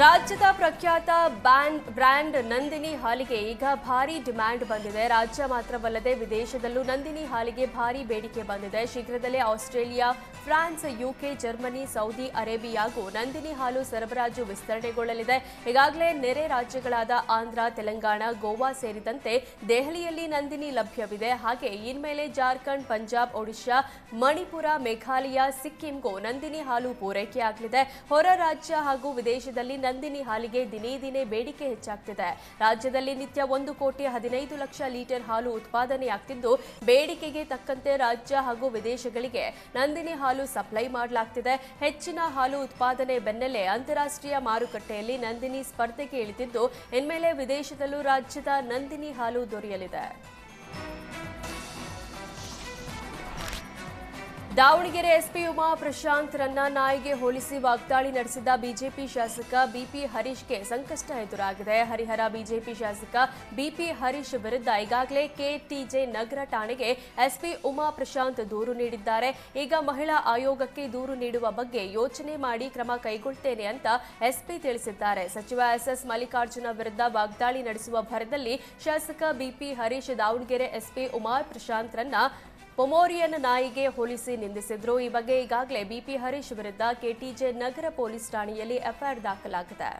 ರಾಜ್ಯದ ಪ್ರಖ್ಯಾತ band brand Nandini ಹಾಲಿಗೆ ಈಗ ಭಾರಿ ಡಿಮ್ಯಾಂಡ್ ಬಂದಿದೆ. ರಾಜ್ಯ ಮಾತ್ರವಲ್ಲದೆ ವಿದೇಶದಲ್ಲೂ ನಂದಿನಿ ಹಾಲಿಗೆ ಭಾರಿ ಬೇಡಿಕೆ ಬಂದಿದೆ. ಶೀಘ್ರದಲ್ಲೇ Australia, France, UK, Germany, Saudi ಅರೇಬಿಯಾಗೂ Nandini ಹಾಲು ಸರಬರಾಜು ವಿಸ್ತರಣೆಗೊಳ್ಳಲಿದೆ. ಈಗಾಗಲೇ ನೆರೆ ರಾಜ್ಯಗಳಾದ ಆಂಧ್ರ, ತೆಲಂಗಾಣ, ಗೋವಾ ಸೇರಿದಂತೆ ದೆಹಲಿಯಲ್ಲಿ ನಂದಿನಿ ಲಭ್ಯವಿದೆ. ಹಾಗೆ ಇನ್ಮೇಲೆ ಜಾರ್ಖಂಡ್, ಪಂಜಾಬ್, ಒಡಿಶಾ, ಮಣಿಪುರ, ಮೇಘಾಲಯ, ಸಿಕ್ಕಿಂಗೂ ನಂದಿನಿ ಹಾಲು ಪೂರೈಕೆಯಾಗಲಿದೆ. ಹೊರ ರಾಜ್ಯ ಹಾಗೂ ವಿದೇಶದಲ್ಲಿ ನಂದಿನಿ ಹಾಲಿಗೆ ದಿನೇ ದಿನೇ ಬೇಡಿಕೆ ಹೆಚ್ಚಾಗ್ತಿದೆ. ರಾಜ್ಯದಲ್ಲಿ ನಿತ್ಯ ಒಂದು ಕೋಟಿ ಹದಿನೈದು ಲಕ್ಷ ಲೀಟರ್ ಹಾಲು ಉತ್ಪಾದನೆಯಾಗ್ತಿದ್ದು, ಬೇಡಿಕೆಗೆ ತಕ್ಕಂತೆ ರಾಜ್ಯ ಹಾಗೂ ವಿದೇಶಗಳಿಗೆ ನಂದಿನಿ ಹಾಲು ಸಪ್ಲೈ ಮಾಡಲಾಗ್ತಿದೆ. ಹೆಚ್ಚಿನ ಹಾಲು ಉತ್ಪಾದನೆ ಬೆನ್ನಲ್ಲೇ ಅಂತಾರಾಷ್ಟ್ರೀಯ ಮಾರುಕಟ್ಟೆಯಲ್ಲಿ ನಂದಿನಿ ಸ್ಪರ್ಧೆಗೆ ಇಳಿದಿದ್ದು, ಇನ್ಮೇಲೆ ವಿದೇಶದಲ್ಲೂ ರಾಜ್ಯದ ನಂದಿನಿ ಹಾಲು ದೊರೆಯಲಿದೆ. ದಾವಣಗೆರೆ ಎಸ್ಪಿ ಉಮಾ ಪ್ರಶಾಂತ್ರನ್ನ ನಾಯಿಗೆ ಹೋಲಿಸಿ ವಾಗ್ದಾಳಿ ನಡೆಸಿದ ಬಿಜೆಪಿ ಶಾಸಕ ಬಿಪಿ ಹರೀಶ್ಗೆ ಸಂಕಷ್ಟ ಎದುರಾಗಿದೆ. ಹರಿಹರ ಬಿಜೆಪಿ ಶಾಸಕ ಬಿಪಿ ಹರೀಶ್ ವಿರುದ್ಧ ಈಗಾಗಲೇ ಕೆಟಿಜೆ ನಗರ ಠಾಣೆಗೆ ಎಸ್ಪಿ ಉಮಾ ಪ್ರಶಾಂತ್ ದೂರು ನೀಡಿದ್ದಾರೆ. ಈಗ ಮಹಿಳಾ ಆಯೋಗಕ್ಕೆ ದೂರು ನೀಡುವ ಬಗ್ಗೆ ಯೋಚನೆ ಮಾಡಿ ಕ್ರಮ ಕೈಗೊಳ್ತೇನೆ ಅಂತ ಎಸ್ಪಿ ತಿಳಿಸಿದ್ದಾರೆ. ಸಚಿವ ಎಸ್ಎಸ್ ಮಲ್ಲಿಕಾರ್ಜುನ ವಿರುದ್ಧ ವಾಗ್ದಾಳಿ ನಡೆಸುವ ಭರದಲ್ಲಿ ಶಾಸಕ ಬಿಪಿ ಹರೀಶ್ ದಾವಣಗೆರೆ ಎಸ್ಪಿ ಉಮಾ ಪ್ರಶಾಂತ್ರನ್ನ ಪೊಮೋರಿಯನ್ ನಾಯಿಗೆ ಹೋಲಿಸಿ ನಿಂದಿಸಿದ್ರು. ಈ ಬಗ್ಗೆ ಈಗಾಗಲೇ ಬಿಪಿ ಹರೀಶ್ ವಿರುದ್ಧ ಕೆಟಿಜೆ ನಗರ ಪೊಲೀಸ್ ಠಾಣೆಯಲ್ಲಿ ಎಫ್ಐಆರ್ ದಾಖಲಾಗಿದೆ.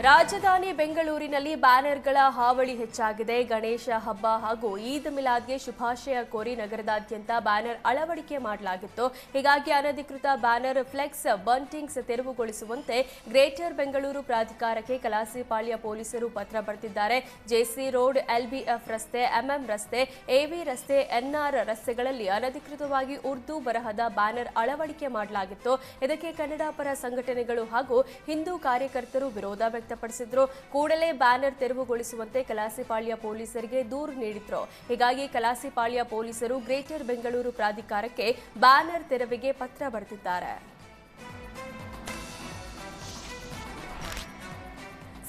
ರಾಜಧಾನಿ ಬೆಂಗಳೂರಿನಲ್ಲಿ ಬ್ಯಾನರ್ಗಳ ಹಾವಳಿ ಹೆಚ್ಚಾಗಿದೆ. ಗಣೇಶ ಹಬ್ಬ ಹಾಗೂ ಈದ್ ಮಿಲಾದ್ಗೆ ಶುಭಾಶಯ ಕೋರಿ ನಗರದಾದ್ಯಂತ ಬ್ಯಾನರ್ ಅಳವಡಿಕೆ ಮಾಡಲಾಗಿತ್ತು. ಹೀಗಾಗಿ ಅನಧಿಕೃತ ಬ್ಯಾನರ್ ಫ್ಲೆಕ್ಸ್ ಬಂಟಿಂಗ್ಸ್ ತೆರವುಗೊಳಿಸುವಂತೆ ಗ್ರೇಟರ್ ಬೆಂಗಳೂರು ಪ್ರಾಧಿಕಾರಕ್ಕೆ ಕಲಾಸಿಪಾಳ್ಯ ಪೊಲೀಸರು ಪತ್ರ ಬರೆದಿದ್ದಾರೆ. ಜೆಸಿ ರೋಡ್, ಎಲ್ಬಿಎಫ್ ರಸ್ತೆ, ಎಂಎಂ ರಸ್ತೆ ಎವಿ ರಸ್ತೆ ಎನ್ಆರ್ ರಸ್ತೆಗಳಲ್ಲಿ ಅನಧಿಕೃತವಾಗಿ ಉರ್ದು ಬರಹದ ಬ್ಯಾನರ್ ಅಳವಡಿಕೆ ಮಾಡಲಾಗಿತ್ತು. ಇದಕ್ಕೆ ಕನ್ನಡ ಪರ ಸಂಘಟನೆಗಳು ಹಾಗೂ ಹಿಂದೂ ಕಾರ್ಯಕರ್ತರು ವಿರೋಧ ವ್ಯಕ್ತಪಡಿಸಿದ್ರು. ಕೂಡಲೇ ಬ್ಯಾನರ್ ತೆರವುಗೊಳಿಸುವಂತೆ ಕಲಾಸಿಪಾಳ್ಯ ಪೊಲೀಸರಿಗೆ ದೂರು ನೀಡಿದ್ರು. ಹೀಗಾಗಿ ಕಲಾಸಿಪಾಳ್ಯ ಪೊಲೀಸರು ಗ್ರೇಟರ್ ಬೆಂಗಳೂರು ಪ್ರಾಧಿಕಾರಕ್ಕೆ ಬ್ಯಾನರ್ ತೆರವಿಗೆ ಪತ್ರ ಬರೆದಿದ್ದಾರೆ.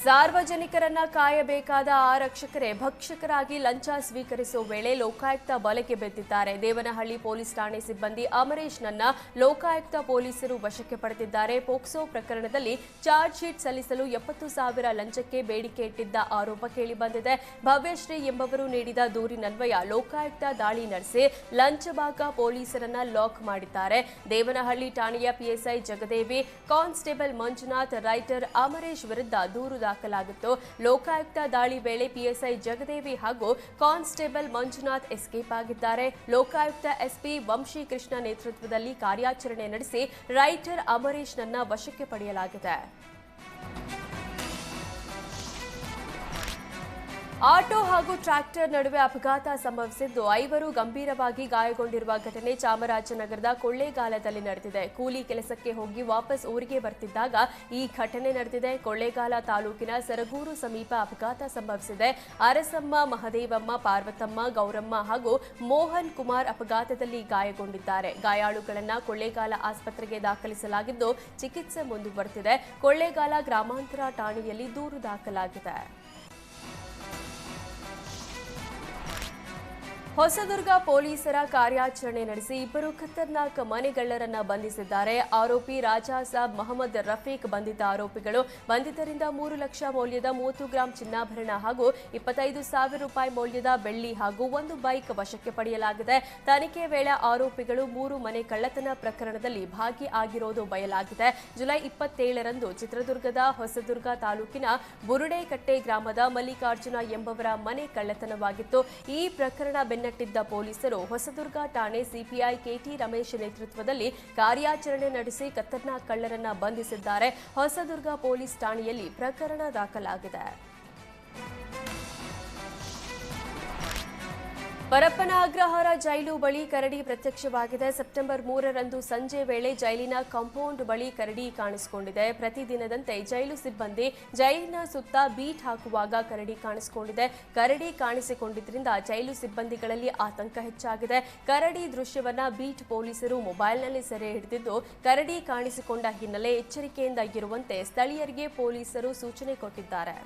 ಸಾರ್ವಜನಿಕರನ್ನ ಕಾಯಬೇಕಾದ ಆರಕ್ಷಕರೇ ಭಕ್ಷಕರಾಗಿ ಲಂಚ ಸ್ವೀಕರಿಸುವ ವೇಳೆ ಲೋಕಾಯುಕ್ತ ಬಲೆಗೆ ಬಿದ್ದಿದ್ದಾರೆ. ದೇವನಹಳ್ಳಿ ಪೊಲೀಸ್ ಠಾಣೆ ಸಿಬ್ಬಂದಿ ಅಮರೇಶ್ನನ್ನ ಲೋಕಾಯುಕ್ತ ಪೊಲೀಸರು ವಶಕ್ಕೆ ಪಡೆದಿದ್ದಾರೆ. ಪೋಕ್ಸೋ ಪ್ರಕರಣದಲ್ಲಿ ಚಾರ್ಜ್ ಶೀಟ್ ಸಲ್ಲಿಸಲು ಎಪ್ಪತ್ತು ಸಾವಿರ ಲಂಚಕ್ಕೆ ಬೇಡಿಕೆ ಇಟ್ಟಿದ್ದ ಆರೋಪ ಕೇಳಿಬಂದಿದೆ. ಭವ್ಯಶ್ರೀ ಎಂಬವರು ನೀಡಿದ ದೂರಿನನ್ವಯ ಲೋಕಾಯುಕ್ತ ದಾಳಿ ನಡೆಸಿ ಲಂಚಬಾಗ ಪೊಲೀಸರನ್ನ ಲಾಕ್ ಮಾಡಿದ್ದಾರೆ. ದೇವನಹಳ್ಳಿ ಠಾಣೆಯ PSI Jagadevi, constable Manjunath, writer Amaresh ವಿರುದ್ಧ ದೂರು ದಾಖಲಾಗಿತ್ತು. ಲೋಕಾಯುಕ್ತ ದಾಳಿ ವೇಳೆ ಪಿಎಸ್ಐ ಜಗದೇವಿ ಹಾಗೂ ಕಾನ್ಸ್ಟೇಬಲ್ ಮಂಜುನಾಥ್ ಎಸ್ಕೇಪ್ ಆಗಿದ್ದಾರೆ. ಲೋಕಾಯುಕ್ತ ಎಸ್ಪಿ ವಂಶಿ ಕೃಷ್ಣ ನೇತೃತ್ವದಲ್ಲಿ ಕಾರ್ಯಾಚರಣೆ ನಡೆಸಿ ರೈಟರ್ ಅಮರೇಶ್ ನನ್ನ ವಶಕ್ಕೆ ಪಡೆಯಲಾಗಿದೆ. ಆಟೋ ಹಾಗೂ ಟ್ರ್ಯಾಕ್ಟರ್ ನಡುವೆ ಅಪಘಾತ ಸಂಭವಿಸಿದ್ದು ಐವರು ಗಂಭೀರವಾಗಿ ಗಾಯಗೊಂಡಿರುವ ಘಟನೆ ಚಾಮರಾಜನಗರದ ಕೊಳ್ಳೇಗಾಲದಲ್ಲಿ ನಡೆದಿದೆ. ಕೂಲಿ ಕೆಲಸಕ್ಕೆ ಹೋಗಿ ವಾಪಸ್ ಊರಿಗೆ ಬರ್ತಿದ್ದಾಗ ಈ ಘಟನೆ ನಡೆದಿದೆ. ಕೊಳ್ಳೇಗಾಲ ತಾಲೂಕಿನ ಸರಗೂರು ಸಮೀಪ ಅಪಘಾತ ಸಂಭವಿಸಿದೆ. ಅರಸಮ್ಮ, ಮಹದೇವಮ್ಮ, ಪಾರ್ವತಮ್ಮ, ಗೌರಮ್ಮ ಹಾಗೂ ಮೋಹನ್ ಕುಮಾರ್ ಅಪಘಾತದಲ್ಲಿ ಗಾಯಗೊಂಡಿದ್ದಾರೆ. ಗಾಯಾಳುಗಳನ್ನು ಕೊಳ್ಳೇಗಾಲ ಆಸ್ಪತ್ರೆಗೆ ದಾಖಲಿಸಲಾಗಿದ್ದು ಚಿಕಿತ್ಸೆ ಮುಂದುವರೆದಿದೆ. ಕೊಳ್ಳೇಗಾಲ ಗ್ರಾಮಾಂತರ ಠಾಣೆಯಲ್ಲಿ ದೂರು ದಾಖಲಾಗಿದೆ. ಹೊಸದುರ್ಗ ಪೊಲೀಸರ ಕಾರ್ಯಾಚರಣೆ ನಡೆಸಿ ಇಬ್ಬರು ಖತರ್ನಾಕ್ ಮನೆಗಳ್ಳರನ್ನ ಬಂಧಿಸಿದ್ದಾರೆ. ಆರೋಪಿ ರಾಜಾ ಸಾಬ್ ಮೊಹಮ್ಮದ್ ರಫೀಕ್ ಬಂಧಿತ ಆರೋಪಿಗಳು ಬಂಧಿತರಿಂದ ಮೂರು ಲಕ್ಷ ಮೌಲ್ಯದ ಮೂವತ್ತು ಗ್ರಾಂ ಚಿನ್ನಾಭರಣ ಹಾಗೂ ಇಪ್ಪತ್ತೈದು ಸಾವಿರ ರೂಪಾಯಿ ಮೌಲ್ಯದ ಬೆಳ್ಳಿ ಹಾಗೂ ಒಂದು ಬೈಕ್ ವಶಕ್ಕೆ ಪಡೆಯಲಾಗಿದೆ. ತನಿಖೆ ವೇಳೆ ಆರೋಪಿಗಳು ಮೂರು ಮನೆ ಕಳ್ಳತನ ಪ್ರಕರಣದಲ್ಲಿ ಭಾಗಿಯಾಗಿರೋದು ಬಯಲಾಗಿದೆ. ಜುಲೈ ಇಪ್ಪತ್ತೇಳರಂದು ಚಿತ್ರದುರ್ಗದ ಹೊಸದುರ್ಗ ತಾಲೂಕಿನ ಬುರುಡೇಕಟ್ಟೆ ಗ್ರಾಮದ ಮಲ್ಲಿಕಾರ್ಜುನ ಎಂಬವರ ಮನೆ ಕಳ್ಳತನವಾಗಿತ್ತು. ಈ ಪ್ರಕರಣ ಬೆನ್ನಟ್ಟಿದ್ದ ಪೊಲೀಸರು ಹೊಸದುರ್ಗ ಠಾಣೆ ಸಿಪಿಐ ಕೆಟಿ ರಮೇಶ್ ನೇತೃತ್ವದಲ್ಲಿ ಕಾರ್ಯಾಚರಣೆ ನಡೆಸಿ ಕತ್ತರ್ನಾಕ್ ಕಳ್ಳರನ್ನ ಬಂಧಿಸಿದ್ದಾರೆ. ಹೊಸದುರ್ಗ ಪೊಲೀಸ್ ಠಾಣೆಯಲ್ಲಿ ಪ್ರಕರಣ ದಾಖಲಾಗಿದೆ. ಪರಪ್ಪನ ಅಗ್ರಹಾರ ಜೈಲು ಬಳಿ ಕರಡಿ ಪ್ರತ್ಯಕ್ಷವಾಗಿದೆ. ಸೆಪ್ಟೆಂಬರ್ ಮೂರರಂದು ಸಂಜೆ ವೇಳೆ ಜೈಲಿನ ಕಾಂಪೌಂಡ್ ಬಳಿ ಕರಡಿ ಕಾಣಿಸಿಕೊಂಡಿದೆ. ಪ್ರತಿದಿನದಂತೆ ಜೈಲು ಸಿಬ್ಬಂದಿ ಜೈಲಿನ ಸುತ್ತ ಬೀಟ್ ಹಾಕುವಾಗ ಕರಡಿ ಕಾಣಿಸಿಕೊಂಡಿದೆ. ಕರಡಿ ಕಾಣಿಸಿಕೊಂಡಿದ್ದರಿಂದ ಜೈಲು ಸಿಬ್ಬಂದಿಗಳಲ್ಲಿ ಆತಂಕ ಹೆಚ್ಚಾಗಿದೆ. ಕರಡಿ ದೃಶ್ಯವನ್ನ ಬೀಟ್ ಪೊಲೀಸರು ಮೊಬೈಲ್ನಲ್ಲಿ ಸೆರೆ ಹಿಡಿದಿದ್ದು, ಕರಡಿ ಕಾಣಿಸಿಕೊಂಡ ಹಿನ್ನೆಲೆ ಎಚ್ಚರಿಕೆಯಿಂದ ಇರುವಂತೆ ಸ್ಥಳೀಯರಿಗೆ ಪೊಲೀಸರು ಸೂಚನೆ ಕೊಟ್ಟಿದ್ದಾರೆ.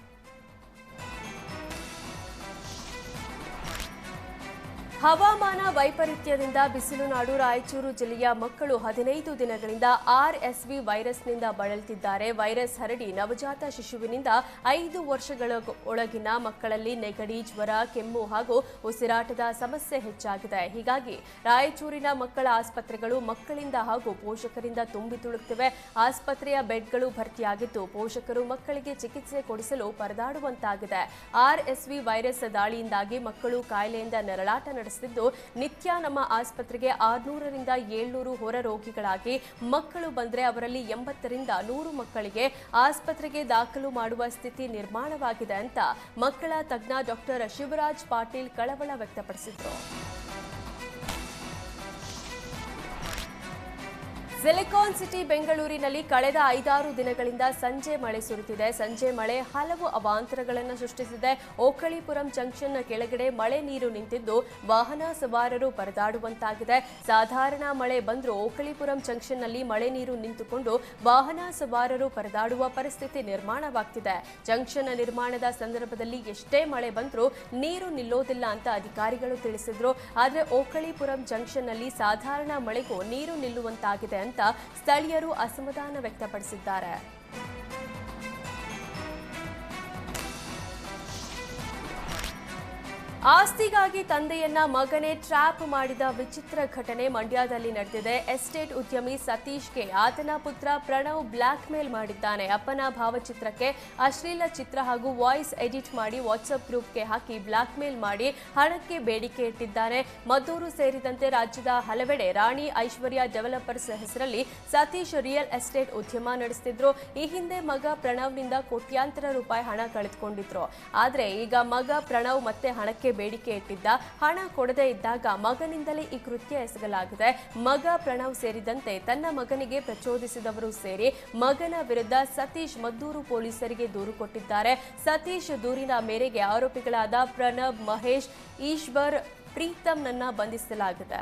ಹವಾಮಾನ ವೈಪರೀತ್ಯದಿಂದ ಬಿಸಿಲು ನಾಡು ರಾಯಚೂರು ಜಿಲ್ಲೆಯ ಮಕ್ಕಳು ಹದಿನೈದು ದಿನಗಳಿಂದ ಆರ್ಎಸ್ವಿ ವೈರಸ್ನಿಂದ ಬಳಲ್ತಿದ್ದಾರೆ. ವೈರಸ್ ಹರಡಿ ನವಜಾತ ಶಿಶುವಿನಿಂದ ಐದು ವರ್ಷಗಳ ಒಳಗಿನ ಮಕ್ಕಳಲ್ಲಿ ನೆಗಡಿ, ಜ್ವರ, ಕೆಮ್ಮು ಹಾಗೂ ಉಸಿರಾಟದ ಸಮಸ್ಯೆ ಹೆಚ್ಚಾಗಿದೆ. ಹೀಗಾಗಿ ರಾಯಚೂರಿನ ಮಕ್ಕಳ ಆಸ್ಪತ್ರೆಗಳು ಮಕ್ಕಳಿಂದ ಹಾಗೂ ಪೋಷಕರಿಂದ ತುಂಬಿ ತುಳುಕ್ತಿವೆ. ಆಸ್ಪತ್ರೆಯ ಬೆಡ್ಗಳು ಭರ್ತಿಯಾಗಿದ್ದು ಪೋಷಕರು ಮಕ್ಕಳಿಗೆ ಚಿಕಿತ್ಸೆ ಕೊಡಿಸಲು ಪರದಾಡುವಂತಾಗಿದೆ. ಆರ್ಎಸ್ವಿ ವೈರಸ್ ದಾಳಿಯಿಂದಾಗಿ ಮಕ್ಕಳು ಕಾಯಿಲೆಯಿಂದ ನರಳಾಟ ನಡೆಸುತ್ತಿದ್ದು ನಿತ್ಯ ನಮ್ಮ ಆಸ್ಪತ್ರೆಗೆ ಆರ್ನೂರರಿಂದ ಏಳ್ನೂರು ಹೊರ ರೋಗಿಗಳಾಗಿ ಮಕ್ಕಳು ಬಂದ್ರೆ ಅವರಲ್ಲಿ ಎಂಬತ್ತರಿಂದ ನೂರು ಮಕ್ಕಳಿಗೆ ಆಸ್ಪತ್ರೆಗೆ ದಾಖಲು ಮಾಡುವ ಸ್ಥಿತಿ ನಿರ್ಮಾಣವಾಗಿದೆ ಅಂತ ಮಕ್ಕಳ ತಜ್ಞ ಡಾಕ್ಟರ್ ಶಿವರಾಜ್ ಪಾಟೀಲ್ ಕಳವಳ ವ್ಯಕ್ತಪಡಿಸಿದರು. ಸಿಲಿಕಾನ್ ಸಿಟಿ ಬೆಂಗಳೂರಿನಲ್ಲಿ ಕಳೆದ ಐದಾರು ದಿನಗಳಿಂದ ಸಂಜೆ ಮಳೆ ಸುರಿತಿದೆ. ಸಂಜೆ ಮಳೆ ಹಲವು ಅವಾಂತರಗಳನ್ನು ಸೃಷ್ಟಿಸಿದೆ. ಓಕಳಿಪುರಂ ಜಂಕ್ಷನ್ನ ಕೆಳಗಡೆ ಮಳೆ ನೀರು ನಿಂತಿದ್ದು, ವಾಹನ ಸವಾರರು ಪರದಾಡುವಂತಾಗಿದೆ. ಸಾಧಾರಣ ಮಳೆ ಬಂದರೂ ಓಕಳಿಪುರಂ ಜಂಕ್ಷನ್ನಲ್ಲಿ ಮಳೆ ನೀರು ನಿಂತುಕೊಂಡು ವಾಹನ ಸವಾರರು ಪರದಾಡುವ ಪರಿಸ್ಥಿತಿ ನಿರ್ಮಾಣವಾಗ್ತಿದೆ. ಜಂಕ್ಷನ್ ನಿರ್ಮಾಣದ ಸಂದರ್ಭದಲ್ಲಿ ಎಷ್ಟೇ ಮಳೆ ಬಂದರೂ ನೀರು ನಿಲ್ಲೋದಿಲ್ಲ ಅಂತ ಅಧಿಕಾರಿಗಳು ತಿಳಿಸಿದ್ರು. ಆದರೆ ಓಕಳಿಪುರಂ ಜಂಕ್ಷನ್ನಲ್ಲಿ ಸಾಧಾರಣ ಮಳೆಗೂ ನೀರು ನಿಲ್ಲುವಂತಾಗಿದೆ ಅಂತ ಸ್ಥಳೀಯರು ಅಸಮಾಧಾನ ವ್ಯಕ್ತಪಡಿಸಿದ್ದಾರೆ. ಆಸ್ತಿಗಾಗಿ ತಂದೆಯನ್ನ ಮಗನೇ ಟ್ರ್ಯಾಪ್ ಮಾಡಿದ ವಿಚಿತ್ರ ಘಟನೆ ಮಂಡ್ಯದಲ್ಲಿ ನಡೆದಿದೆ. ಎಸ್ಟೇಟ್ ಉದ್ಯಮಿ ಸತೀಶ್ಗೆ ಆತನ ಪುತ್ರ ಪ್ರಣವ್ ಬ್ಲಾಕ್ ಮೇಲ್ ಮಾಡಿದ್ದಾನೆ. ಅಪ್ಪನ ಭಾವಚಿತ್ರಕ್ಕೆ ಅಶ್ಲೀಲ ಚಿತ್ರ ಹಾಗೂ ವಾಯ್ಸ್ ಎಡಿಟ್ ಮಾಡಿ ವಾಟ್ಸಪ್ ಗ್ರೂಪ್ಗೆ ಹಾಕಿ ಬ್ಲಾಕ್ ಮೇಲ್ ಮಾಡಿ ಹಣಕ್ಕೆ ಬೇಡಿಕೆ ಇಟ್ಟಿದ್ದಾನೆ. ಮದ್ದೂರು ಸೇರಿದಂತೆ ರಾಜ್ಯದ ಹಲವೆಡೆ ರಾಣಿ ಐಶ್ವರ್ಯ ಡೆವಲಪರ್ಸ್ ಹೆಸರಲ್ಲಿ ಸತೀಶ್ ರಿಯಲ್ ಎಸ್ಟೇಟ್ ಉದ್ಯಮ ನಡೆಸುತ್ತಿದ್ರು ಈ ಹಿಂದೆ ಮಗ ಪ್ರಣವ್ನಿಂದ ಕೋಟ್ಯಾಂತರ ರೂಪಾಯಿ ಹಣ ಕಳೆದುಕೊಂಡಿದ್ರು. ಆದರೆ ಈಗ ಮಗ ಪ್ರಣವ್ ಮತ್ತೆ ಹಣಕ್ಕೆ ಬೇಡಿಕೆ ಇಟ್ಟಿದ್ದ, ಹಣ ಕೊಡದೇ ಇದ್ದಾಗ ಮಗನಿಂದಲೇ ಈ ಕೃತ್ಯ ಎಸಗಲಾಗಿದೆ. ಮಗ ಪ್ರಣವ್ ಸೇರಿದಂತೆ ತನ್ನ ಮಗನಿಗೆ ಪ್ರಚೋದಿಸಿದವರು ಸೇರಿ ಮಗನ ವಿರುದ್ಧ ಸತೀಶ್ ಮದ್ದೂರು ಪೊಲೀಸರಿಗೆ ದೂರು ಕೊಟ್ಟಿದ್ದಾರೆ. ಸತೀಶ್ ದೂರಿನ ಮೇರೆಗೆ ಆರೋಪಿಗಳಾದ ಪ್ರಣಬ್ ಮಹೇಶ್, ಈಶ್ವರ್ ಪ್ರೀತಂನನ್ನ ಬಂಧಿಸಲಾಗಿದೆ.